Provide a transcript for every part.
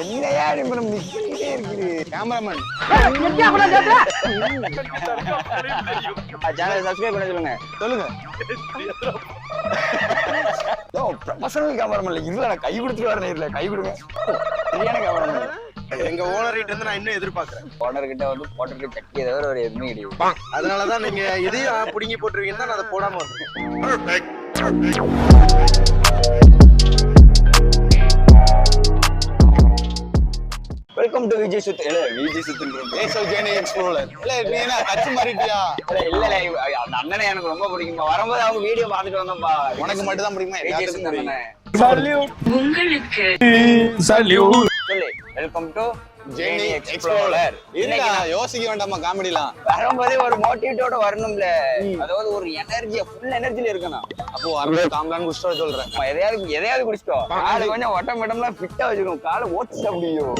என்னையா இருக்குது? Cameraman channel subscribe பண்ண சொல்லுங்க. சொல்லுங்க. ப்ரொஃபஷனல் கேமராமேன் இல்ல. இல்ல நான் கை கொடுத்துட்டு வரேன் இல்ல கை கொடுங்க. சரியான கேமராமேன் எங்க ஓனர் கிட்ட இருந்து நான் இன்னும் எதிர்பார்க்கறேன். ஓனர் கிட்ட வந்து போட்டுட்டு சட்டியை தவிர ஒரு எதுவுமே கிடையாது. அதனாலதான் நீங்க எதையும் புடுங்கி போட்டுருவீங்கன்னு தான் நான் அதை போடாம வந்தேன் வெல்கம் டு விஜய் சுத் இல்ல விஜய் சுத்துன்றது ஏசோ ஜேனி எக்ஸ்ப்ளோரர் இல்ல நீ என்ன கட்சி மாறிட்டியா? இல்ல இல்ல இல்ல அந்த அண்ணனை எனக்கு ரொம்ப பிடிக்கும்பா வரும்போது அவங்க வீடியோ பார்த்துட்டு வந்தோம்ப்பா உனக்கு மட்டும் தான் பிடிக்குமா? விஜய் சுத் பிடிக்கும். அண்ணனே சொல்லு வெல்கம் டு ஜேனி எக்ஸ்ப்ளோரர் இல்ல யோசிக்க வேண்டாமா காமெடிலாம்? வரும்போதே ஒரு மோட்டிவேட்டோட வரணும்ல. அதாவது ஒரு எனர்ஜியா ஃபுல் எனர்ஜில இருக்கணும். அப்போ வரும்போது காம்லான்னு குடிச்சிட்டு சொல்றேன். எதையாவது எதையாவது குடிச்சிட்டோம் காலை கொஞ்சம் ஒட்டம் இடம்லாம் ஃபிட்டா வச்சுக்கணும். காலை ஓட்டு முடியும்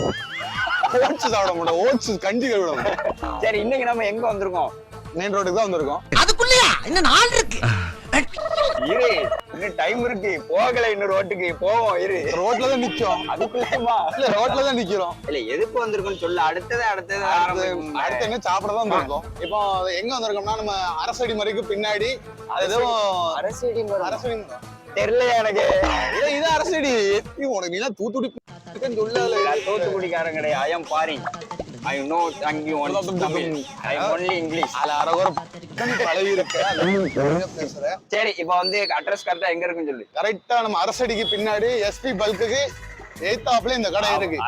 ஓட்ஸ் சாப்பிட மாட்டோம். ஓட்ஸ் கஞ்சி கழுவிட மாட்டோம். சரி இன்னைக்கு நம்ம எங்க வந்திருக்கோம்? மெயின் ரோட்டுக்கு தான் வந்திருக்கோம். அதுக்குள்ளயா? இன்னும் நாள் இருக்கு. இரு இன்னும் டைம் இருக்கு. போகல இன்னும் ரோட்டுக்கு. போவோம் இரு. ரோட்ல தான் நிக்கிறோம். அதுக்குள்ளேமா இல்ல ரோட்ல தான் நிக்கிறோம். இல்ல எதுக்கு வந்திருக்குன்னு சொல்லு. அடுத்தது அடுத்தது அடுத்து என்ன சாப்பிட தான் வந்திருக்கோம். இப்போ எங்க வந்திருக்கோம்னா நம்ம அரசடி மறைக்கு பின்னாடி அது எதுவும் அரசடி. அரசடி மரம் தெரியலையா எனக்கு? இது அரசடி. எப்படி உனக்கு நீ தான் தூத்துடி சொல்லல நான் தூத்துக்குடிக்காரன் ஐ பாரி ஐ நோ தங்கி one Tamil I only English அது அரகுற பழகி இருக்கு சரி இப்போ வந்து அட்ரஸ் கரெக்டா எங்க இருக்குன்னு சொல்லு. கரெக்டா நம்ம அரசடிக்கு பின்னாடி எஸ்பி பல்க்குக்கு எய்த்தாப்ல இந்த கடை இருக்கு.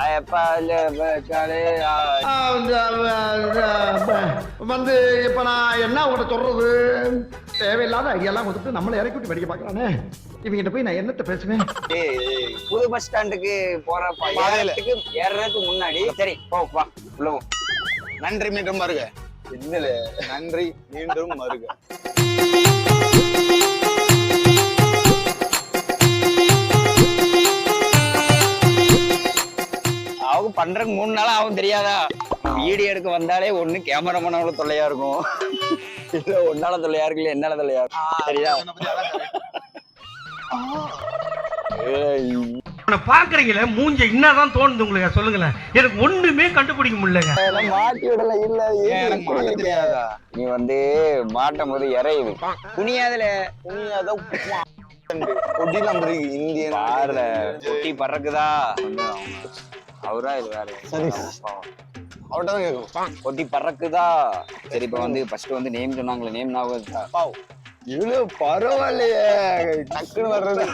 இல்ல, வந்து இப்ப நான் என்ன உங்கள்கிட்ட சொல்றது? தேவையில்லாத ஐடியாலாம் கொடுத்துட்டு நம்மளை இறக்கி விட்டு வெடிக்க பாக்குறானே இவங்கிட்ட போய் நான் என்னத்த பேசுவேன்? புது பஸ் ஸ்டாண்டுக்கு போற. ஏறதுக்கு முன்னாடி சரி போ வா உள்ள போ. நன்றி மீண்டும் மருக என்னல நன்றி மீண்டும் மருக பண்றதுக்கு மூணு நாளா அவன் தெரியாதா? வீடியோ எடுக்க வந்தாலே ஒண்ணு கேமராமேனால தொல்லையா இருக்கும். இல்ல ஒன்னால தொல்லையா இருக்கு இல்ல என்னால தொல்லையா இருக்கும் சரியா? ஏய், உன்னை பாக்குறீங்களே மூஞ்ச என்னதான் தோணுது உங்களுக்கு சொல்லுங்களேன். எனக்கு ஒண்ணுமே கண்டுபிடிக்க முடியலங்க. மாட்டி விடல இல்ல தெரியாதா? நீ வந்து மாட்டும் போது இறையுது துணியாதுல. இருக்கு இந்தியன். பாருல பொட்டி பறக்குதா? அவரா இது வேற சரி. பாவம். அவட்ட தான் கேட்கும் பொட்டி பறக்குதா? சரி இப்ப வந்து ஃபர்ஸ்ட் வந்து நேம் சொன்னாங்களே நேம் ஞாபகம்? பாவ். இவ்வளவு பரவாயில்லையே. டக்குன்னு வர்றது.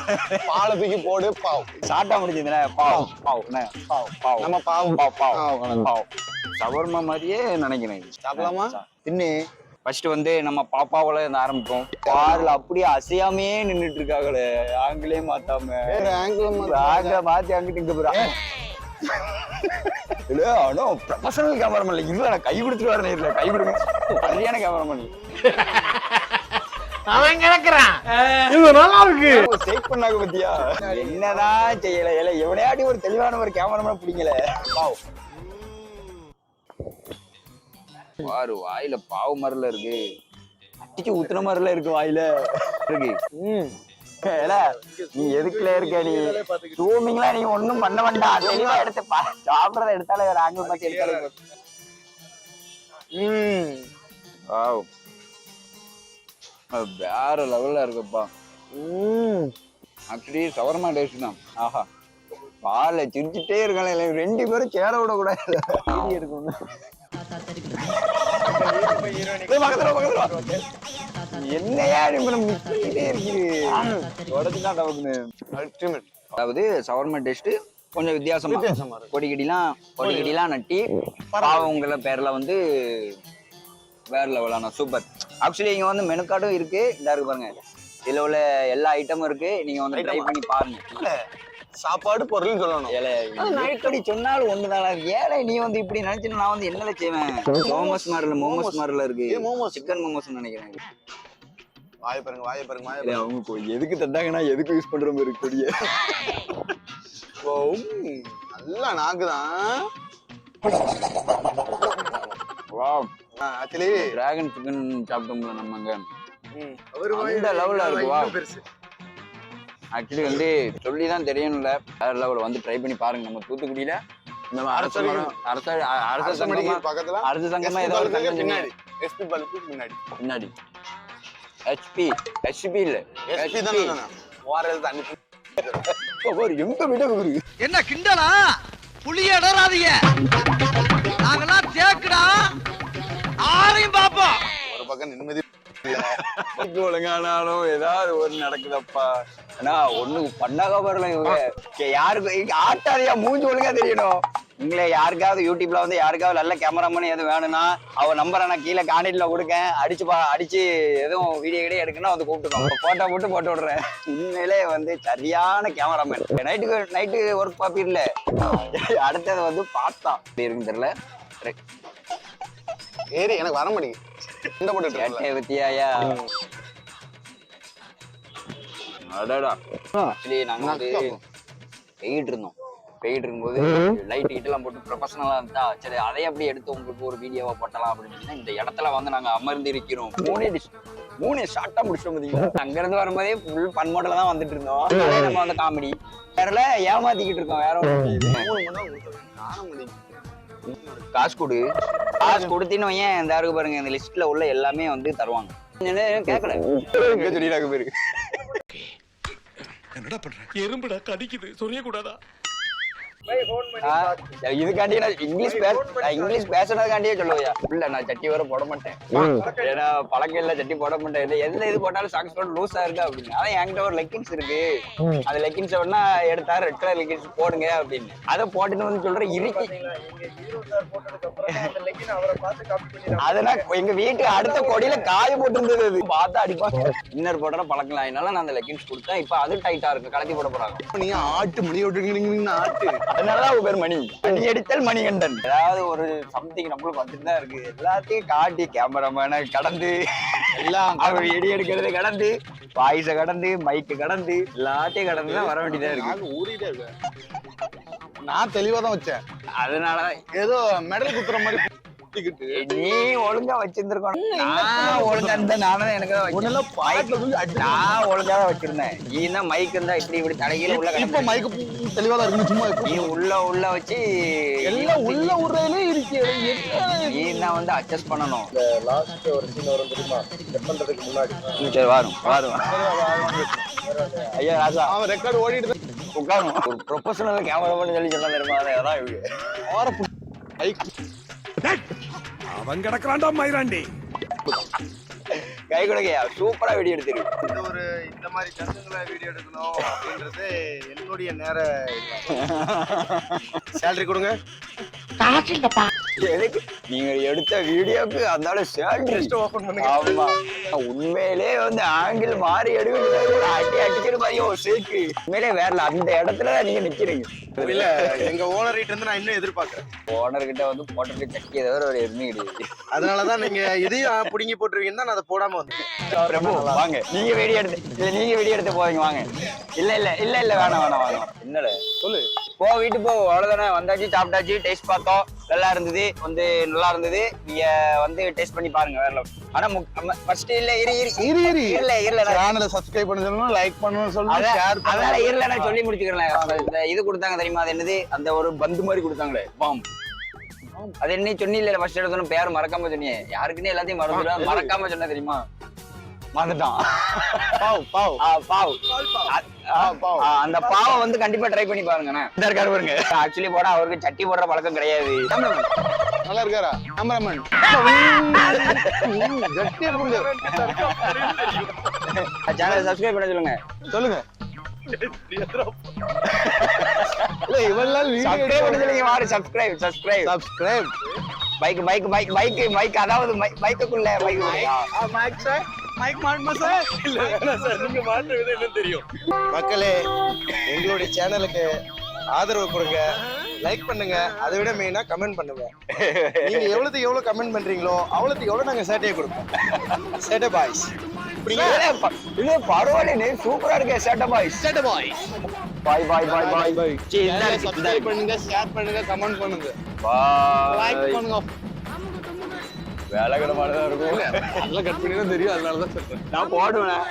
பாலை தூக்கி போடு பாவ். சாட்டா முடிஞ்சதுல பாவ். பாவ்? பாவ். பாவ். நம்ம பாவ். பாவ் பாவ். பாவ், சவர்மா மாதிரியே நினைக்கிறேன். சாப்பிடலாமா? தின்னு ஃபர்ஸ்ட் வந்து நம்ம பாப்பாவில இருந்து ஆரம்பிப்போம். பாருல அப்படியே அசையாமே நின்னுட்டு இருக்காங்களே. ஆங்கிலே மாத்தாம. வேற ஆங்கிள் ஆங்க மாத்தி அங்கிட்டு இங்க போறா. இல்ல ஆனா ப்ரொஃபஷனல் கேமராமேன் இல்ல. இல்ல நான் கை கொடுத்துட்டு வரேன் இல்ல கை கொடுங்க. சரியான கேமராமேன் அவன் கிடக்குறான். இது நல்லா இருக்கு. சேக் பண்ணாங்க பத்தியா? என்னதான் செய்யல. இல்ல எவனையாட்டி ஒரு தெளிவான ஒரு கேமராமேன் பிடிங்கல. பாவ் பாரு வாயில பாவு மரல இருக்கு. அடிச்சு ஊத்துன மரல இருக்கு வாயில. இருக்கு. ஏல, நீ எதுக்குல இருக்க நீ? ஜூமிங்ல நீ ஒண்ணும் பண்ண வேண்டாம். தெளிவா எடுத்து பா. சாப்பிடறத எடுத்தாலே வேற ஆங்கிள் பார்த்து எடுத்தாலே. ம். வாவ். வேற லெவல்ல இருக்குப்பா. ம். ஆக்சுவலி சவர்மா டேஸ்ட் தான். ஆஹா. பால சிரிச்சுட்டே இருக்காங்க ரெண்டு பேரும் சேர விட கூடாது இதோ பக்கத்துல பக்கத்துல. என்னையா அதாவது சவர்மா டேஸ்ட் கொஞ்சம் வித்தியாசமா. வித்தியாசமா. கொடிக்கடிலாம் கொடிக்கடிலாம் நட்டி பாவங்கள பேர்ல வந்து வேற லெவலான சூப்பர் ஆக்சுவலி இங்க வந்து மெனு கார்டும் இருக்கு. இந்த இருக்கு பாருங்க. இதுல உள்ள எல்லா ஐட்டமும் இருக்கு. நீங்க வந்து ட்ரை பண்ணி பாருங்க. சாப்பாடு பொருள்னு சொல்லணும். இப்படி சொன்னாலும் ஒண்ணுதானா? ஏழை நீ வந்து இப்படி நினைச்சு நான் வந்து என்னல செய்வேன்? மோமோஸ் மாதிரில மோமோஸ் மாதிரில இருக்கு. ஏ, மோமோஸ். சிக்கன் மோமோஸ் நினைக்கிறேன். வாய பாருங்க வாய பாருங்க வாய அவங்க கொ- எதுக்கு தந்தாங்கன்னா எதுக்கு யூஸ் பண்ற மாதிரி இருக்கு கொடிய நல்லா நாக்குதான். ஆக்சுவலி டிராகன் சிக்கன் சாப்பிட்டோம்ல நம்ம அங்க. அந்த லெவல்ல இருக்கு வா ஆக்சுவலி வந்து சொல்லி தான் தெரியணும்ல. வேற லெவல் வந்து ட்ரை பண்ணி பாருங்க. நம்ம தூத்துக்குடியில இந்த மாதிரி அரசு அரசு அரசு சங்கமா பக்கத்துல அரசு சங்கமா ஏதோ ஒரு சங்கம் பின்னாடி. எஸ்பி பல்புக்கு பின்னாடி. பின்னாடி. ஹெச்பி ஹெச்பி இல்ல. எஸ்பி தானே வார தண்ணி ஒரு எங்க விட ஒரு. என்ன கிண்டலா? புளிய இடறாதீங்க நாங்கெல்லாம் தேக்குடா. ஆரையும் பாப்போம் ஒரு பக்கம் நிம்மதி ஒழுங்கானாலும் ஏதாவது ஒரு நடக்குதப்பா. ஆனா ஒண்ணு பண்ணாக வரல இவங்க. யாருக்கு இங்க ஆட்டாதையா மூஞ்சி ஒழுங்கா தெரியணும். நீங்களே யாருக்காவது யூடியூப்ல வந்து யாருக்காவது நல்ல கேமராமேன் எதுவும் வேணும்னா அவ நம்பரை நான் கீழே கான்டெக்ட்ல கொடுக்கேன். அடிச்சு பா அடிச்சு எதுவும் வீடியோ கிடையே எடுக்கணும் வந்து கூப்பிட்டுக்கோங்க. போட்டோ போட்டு போட்டு விடுறேன். உண்மையிலே வந்து சரியான கேமராமேன் நைட்டுக்கு நைட்டு ஒர்க் பாப்பீர்ல. அடுத்தது வந்து பார்த்தா. எப்படி இருக்குன்னு தெரியல. ஏறி எனக்கு வர மாட்டேங்குது. இந்த. கேட்டே பத்தியாயா அடடா. ஆக்சுவலி நாங்க வந்து பெய்கிட்டு இருந்தோம். பெய்கிட்டு இருக்கும்போது லைட் கிட்டலாம் போட்டு ப்ரொஃபஷனலா இருந்தா சரி அதை அப்படி எடுத்து உங்களுக்கு ஒரு வீடியோவா போட்டலாம் அப்படின்னு இந்த இடத்துல வந்து நாங்க அமர்ந்து இருக்கிறோம். மூணே டிஷ் மூணு ஷார்ட்டா முடிச்சோம் பாத்தீங்களா? அங்க இருந்து வரும்போதே ஃபுல் பன்மோட்டில் தான் வந்துட்டு இருந்தோம். அதே நம்ம வந்து காமெடி வேறல ஏமாத்திக்கிட்டு இருக்கோம் வேற முடியும்? காசு கொடு. காசு கொடுத்தின்னு ஏன் இந்த இருக்கு பாருங்க இந்த லிஸ்ட்ல உள்ள எல்லாமே வந்து தருவாங்க. கேட்கல சொல்லிடாங்க பேரு என்னடா பண்ற? எறும்புடா கடிக்குது. சொரிய கூடாதா ஆ, இதுக்காண்டி நான் இங்கிலீஷ் பேச நான் இங்கிலீஷ் பேசுனதுக்காண்டியே சொல்லுவையா இல்ல நான் சட்டி வர போட மாட்டேன் ஏன்னா பழக்கம் இல்ல சட்டி போட மாட்டேன் எந்த இது போட்டாலும் சாக்ஸ் போட்டு லூஸா இருக்கு அப்படின்னு அதான் என்கிட்ட ஒரு லெக்கின்ஸ் இருக்கு அந்த லெக்கின்ஸ் வேணா எடுத்தா ரெட் கலர் லெக்கின்ஸ் போடுங்க அப்படின்னு அதை போட்டுட்டு வந்து சொல்றேன் இறுக்கி அதெல்லாம் எங்க வீட்டு அடுத்த கொடியில காய போட்டு இருந்தது அது பார்த்தா அடிப்பாங்க இன்னர் போடுற பழக்கம் அதனால நான் அந்த லெக்கின்ஸ் கொடுத்தேன் இப்ப அது டைட்டா இருக்கு கலத்தி போட போறாங்க நீ ஆட்டு மணி விட்டுருக்கீங்க ஆட்டு அதனாலதான் அவ பேர் மணி. மணி அடித்தல் மணிகண்டன். ஏதாவது ஒரு சம்திங் நம்மளுக்கு வந்துட்டு தான் இருக்கு. எல்லாத்தையும் காட்டி கேமராமேனை கடந்து எல்லாம் அவன் எடி எடுக்கிறது கடந்து வாய்ஸ கடந்து மைக்கு கடந்து எல்லாத்தையும் கடந்து தான் வர வேண்டியதா இருக்கு. ஊறிட்டே இருக்கு நான் தெளிவா தான் வச்சேன். அதனால ஏதோ மெடல் குத்துற மாதிரி குத்திக்கிட்டு. நீ ஒழுங்கா வச்சிருந்திருக்கணும். நான் ஒழுங்கா இருந்தா நானும் எனக்கு உன்னெல்லாம் பாட்டுல அடி- நான் ஒழுங்கா தான் வச்சிருந்தேன். நீ தான் மைக் இருந்தா இப்படி இப்படி தலைகீழ உள்ள இப்ப கடந்து. மைக்கு தெளிவா தான் இருக்கு சும்மா நீ உள்ள உள்ள வச்சு எல்லாம் உள்ள இருக்கு. என்ன நீ தான் வந்து அட்ஜஸ்ட் பண்ணணும்? லாஸ்ட் ஒரு சீன் வரும் தெரியுமா? கட் பண்றதுக்கு முன்னாடி. சரி வரும் வரும். ஐயா ராஜா. அவன் ரெக்கார்டு ஓடிட்டு ஒரு ப்ரொஃபஷனல் கேமராமேன் சொல்லி சொன்னா தெரியுமா? அதான் மைக் அவன் கிடக்குறான்டா மயிராண்டி கை கொடுக்கையா சூப்பரா வெடி எடுத்துரு. இந்த ஒரு இந்த மாதிரி ஜனங்களை வீடியோ எடுக்கணும் அப்படின்றது என்னுடைய நேர சேலரி கொடுங்க. எதுக்கு நீங்க எடுத்த வீடியோக்கு அதனால சேலரி ஓபன் பண்ணுங்க. ஆமா. உண்மையிலே வந்து ஆங்கிள் மாறி எடுக்கிறது அடி அடிக்கிற மாதிரியோ சேக்கு உண்மையிலே வேற அந்த இடத்துல நீங்க நிக்கிறீங்க. இல்ல எங்க ஓனர் கிட்ட இருந்து நான் இன்னும் எதிர்பார்க்கறேன். ஓனர் கிட்ட வந்து போட்டுட்டு சட்டியை தவிர ஒரு எதுவுமே கிடையாது. அதனாலதான் நீங்க எதையும் புடுங்கி போட்டுருவீங்கன்னு தான் நான் அதை போடாம வந்தேன். பிரபு வாங்க. நீங்க வெடி எடுத்து இல்ல நீங்க வெடி எடுத்து போவீங்க வாங்க. இல்ல இல்ல இல்ல இல்ல வேணாம் வேணாம் வேணாம். என்னடா? சொல்லு. போ வீட்டு போ அவ்வளவுதானே. வந்தாச்சு சாப்பிட்டாச்சு டேஸ்ட் பார்த்தோம். நல்லா இருந்தது வந்து நல்லா இருந்தது. நீங்க வந்து டேஸ்ட் பண்ணி பாருங்க வேற level. ஆனா ஃபர்ஸ்ட் இல்ல இரு இரு. இரு இரு. இல்ல இல்ல சேனலை சப்ஸ்கிரைப் பண்ண சொல்லணும் லைக் பண்ணணும் சொல்லணும் ஷேர் அதனால இருல நான் சொல்லி முடிச்சுக்கிறேன் இது கொடுத்தாங்க தெரியுமா? அது என்னது? அந்த ஒரு பந்து மாதிரி கொடுத்தாங்களே. பாம். அது என்ன சொன்னில ஃபர்ஸ்ட் எடுத்தோன்னு பேர் மறக்காம சொன்னியே. யாருக்குன்னு எல்லாத்தையும் மறந்துடுவேன் மறக்காம சொன்ன தெரியுமா? மறந்துட்டான். பாவ் பாவ். ஆ, பாவ். அந்த பாவை வந்து கண்டிப்பா ட்ரை பண்ணி பாருங்கண்ணே. இந்த இருக்காரு பாருங்க. ஆக்சுவலி போட அவருக்கு சட்டி போடுற பழக்கம் கிடையாது. நல்லா இருக்காரா? கேமராமேன் கட்டியா கொடுங்க சேனலை சப்ஸ்கிரைப் பண்ண சொல்லுங்க. சொல்லுங்க. இல்ல இவெல்லாம் subscribe subscribe subscribe bike bike bike bike bike அதாவது பைக்குள்ள பைக் மைக் சார் மாட்டமா சார் இல்ல வேணாம் சார் நீங்க மாட்டுறது என்ன தெரியும். மக்களே எங்களுடைய சேனலுக்கு ஆதரவு கொடுங்க. லைக் பண்ணுங்க. அதை விட மெயினா கமெண்ட் பண்ணுங்க. நீங்க எவ்வளவுக்கு எவ்வளவு கமெண்ட் பண்றீங்களோ அவ்வளவுக்கு எவ்வளவு நாங்க சேட்டையை கொடுப்போம். சேட்டை பாய்ஸ் இது பரவாயில்ல சூப்பரா இருக்கு சேட்ட பாய் சேட்ட பாய் பாய் பாய் பாய் பாய் பாய் சப்ஸ்கிரைப் பண்ணுங்க ஷேர் பண்ணுங்க கமெண்ட் பண்ணுங்க. லைக் பாய் பண்ணுங்க. வேலை கிடமானதான் இருக்கும். அதெல்லாம் கட் பண்ணி தான் தெரியும் அதனால தான் சொல்றேன். நான் போடுவேன்.